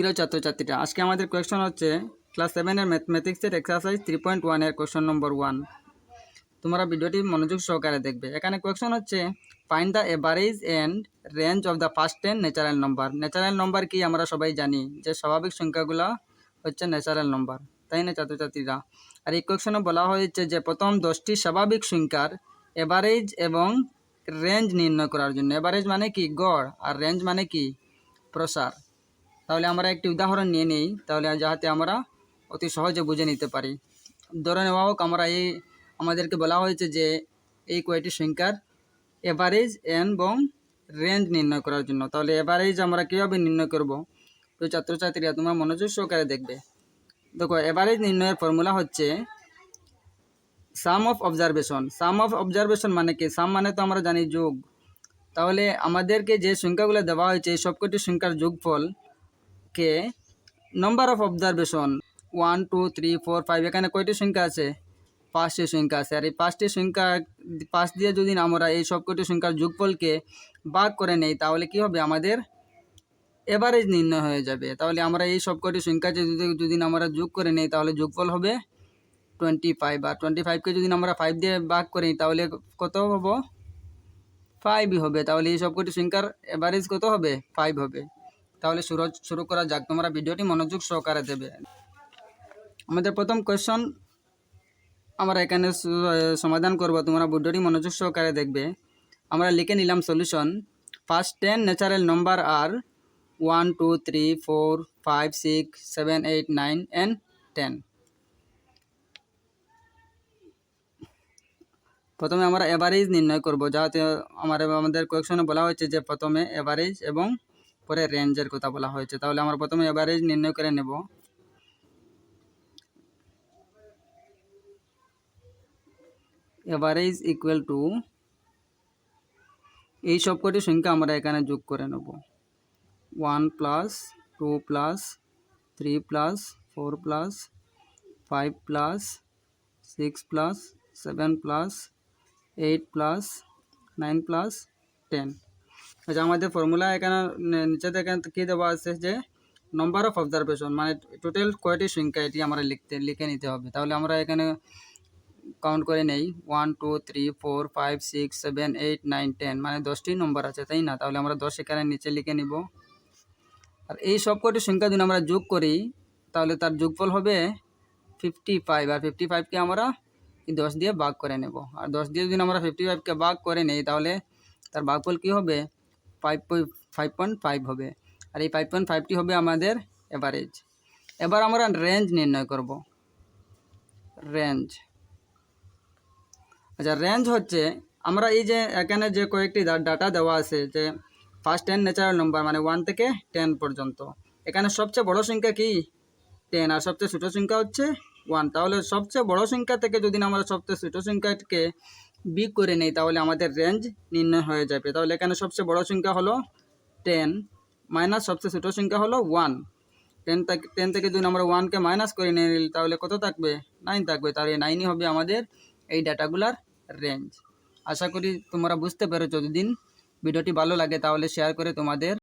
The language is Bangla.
প্রিয় ছাত্রছাত্রীরা, আজকে আমাদের কোয়েশন হচ্ছে ক্লাস সেভেনের ম্যাথমেটিক্সের এক্সারসাইজ থ্রি পয়েন্ট ওয়ানের কোয়েশন নম্বর ওয়ান তোমরা ভিডিওটি মনোযোগ সহকারে দেখবে। এখানে কোয়েশন হচ্ছে find the average and range of the first ten natural number natural number কি আমরা সবাই জানি, যে স্বাভাবিক সংখ্যাগুলো হচ্ছে ন্যাচারাল নম্বর তাই না ছাত্রছাত্রীরা? আর এই কোয়েশনে বলা হয়েছে যে, প্রথম দশটি স্বাভাবিক সংখ্যার এভারেজ এবং রেঞ্জ নির্ণয় করার জন্য। এভারেজ মানে কি? গড়। আর রেঞ্জ মানে কি? প্রসার। তাহলে আমরা একটি উদাহরণ নিয়ে নিই। তাহলে যাতে আমরা অতি সহজে বুঝে নিতে পারি। ধরে নেওয়া হোক, আমরা এই, আমাদেরকে বলা হয়েছে যে এই কয়টি সংখ্যার এভারেজ এবং রেঞ্জ নির্ণয় করার জন্য। তাহলে এভারেজ আমরা কীভাবে নির্ণয় করব? তো ছাত্রছাত্রীরা তোমার মনোযোগ সহকারে দেখবে। দেখো এভারেজ নির্ণয়ের ফর্মুলা হচ্ছে sum of observation sum of observation মানে কি? সাম মানে তো আমরা জানি যোগ। তাহলে আমাদেরকে যে সংখ্যাগুলো দেওয়া হয়েছে, এই সবকটি সংখ্যার যোগফল কে? Number of observation one two three four five এখানে কয়টি সংখ্যা আছে? পাঁচটি সংখ্যা আছে। আর এই পাঁচটি সংখ্যা, পাঁচ দিয়ে যদি আমরা এই সব সবকটি সংখ্যার যোগফলকে ভাগ করে নেই, তাহলে কি হবে? আমাদের এভারেজ নির্ণয় হয়ে যাবে। তাহলে আমরা এই সব সবকটি সংখ্যা যদি যদি আমরা যোগ করে নেই, তাহলে যোগফল হবে টোয়েন্টি ফাইভ আর টোয়েন্টি ফাইভকে যদি আমরা ফাইভ দিয়ে ভাগ করি তাহলে কত হব? ফাইভই হবে। তাহলে এই সব সবকটি সংখ্যার এভারেজ কত হবে? ফাইভ হবে। তাহলে শুরু শুরু করা যাক। তোমরা ভিডিওটি মনোযোগ সহকারে দেবে। আমাদের প্রথম কোয়েশন আমরা এখানে সমাধান করব। তোমরা ভিডিওটি মনোযোগ সহকারে দেখবে। আমরা লিখে নিলাম solution first ten natural number are one two three four five six seven eight nine and ten প্রথমে আমরা এভারেজ নির্ণয় করব। যাতে আমার আমাদের কোয়েকশনে বলা হয়েছে যে প্রথমে এভারেজ এবং পরে রেঞ্জের কথা বলা হয়েছে। তাহলে আমরা প্রথমে এভারেজ নির্ণয় করে নেব। এভারেজ ইকুয়াল টু এই সবকটি সংখ্যা আমরা এখানে যোগ করে নেব। One plus two plus three plus four plus five plus six plus seven plus eight plus nine plus ten আচ্ছা আমাদের ফর্মুলা এখানে, নে- নিচেতে এখানে কী দেওয়া আছে যে নম্বর অফ অবজারভেশন মানে টোটাল কয়টি সংখ্যা এটি আমরা লিখতে, লিখে নিতে হবে। তাহলে আমরা এখানে কাউন্ট করে নেই। One two three four five six seven eight nine ten মানে দশটি নম্বর আছে, তাই না? তাহলে আমরা দশ এখানে নিচে লিখে নিব। আর এই সবকটি সংখ্যা যদি আমরা যোগ করি, তাহলে তার যোগফল হবে ফিফটি ফাইভ আর ফিফটি ফাইভকে আমরা দশ দিয়ে ভাগ করে নেব। আর দশ দিয়ে যদি আমরা ফিফটি ফাইভকে ভাগ করে নেই, তাহলে তার ভাগফল কী হবে? ফাইভ ফাইভ পয়েন্ট ফাইভ হবে। আর এই ফাইভ পয়েন্ট ফাইভটি হবে আমাদের এভারেজ এবার আমরা রেঞ্জ নির্ণয় করব। রেঞ্জ আচ্ছা রেঞ্জ হচ্ছে, আমরা এই যে এখানে যে কয়েকটি ডাটা দেওয়া আছে যে ফার্স্ট টেন ন্যাচারাল নম্বর মানে ওয়ান থেকে টেন পর্যন্ত। এখানে সবচেয়ে বড় সংখ্যা কি? টেন আর সবচেয়ে ছোটো সংখ্যা হচ্ছে ওয়ান তাহলে সবচেয়ে বড় সংখ্যা থেকে যদি আমরা সবচেয়ে ছোটো সংখ্যাকে বিগ করে নেই, তাহলে আমাদের রেঞ্জ নির্ণয় হয়ে যাবে। তাহলে এখানে সবচেয়ে বড় সংখ্যা হলো টেন মাইনাস সবচেয়ে ছোটো সংখ্যা হলো ওয়ান টেন থেকে টেন থেকে যদি আমরা ওয়ানকে মাইনাস করে নিয়ে নিই তাহলে কত থাকবে? নাইন থাকবে। তাহলে নাইনই হবে আমাদের এই ডাটাগুলার রেঞ্জ আশা করি তোমরা বুঝতে পেরেছ। যতদিন ভিডিওটি ভালো লাগে তাহলে শেয়ার করে তোমাদের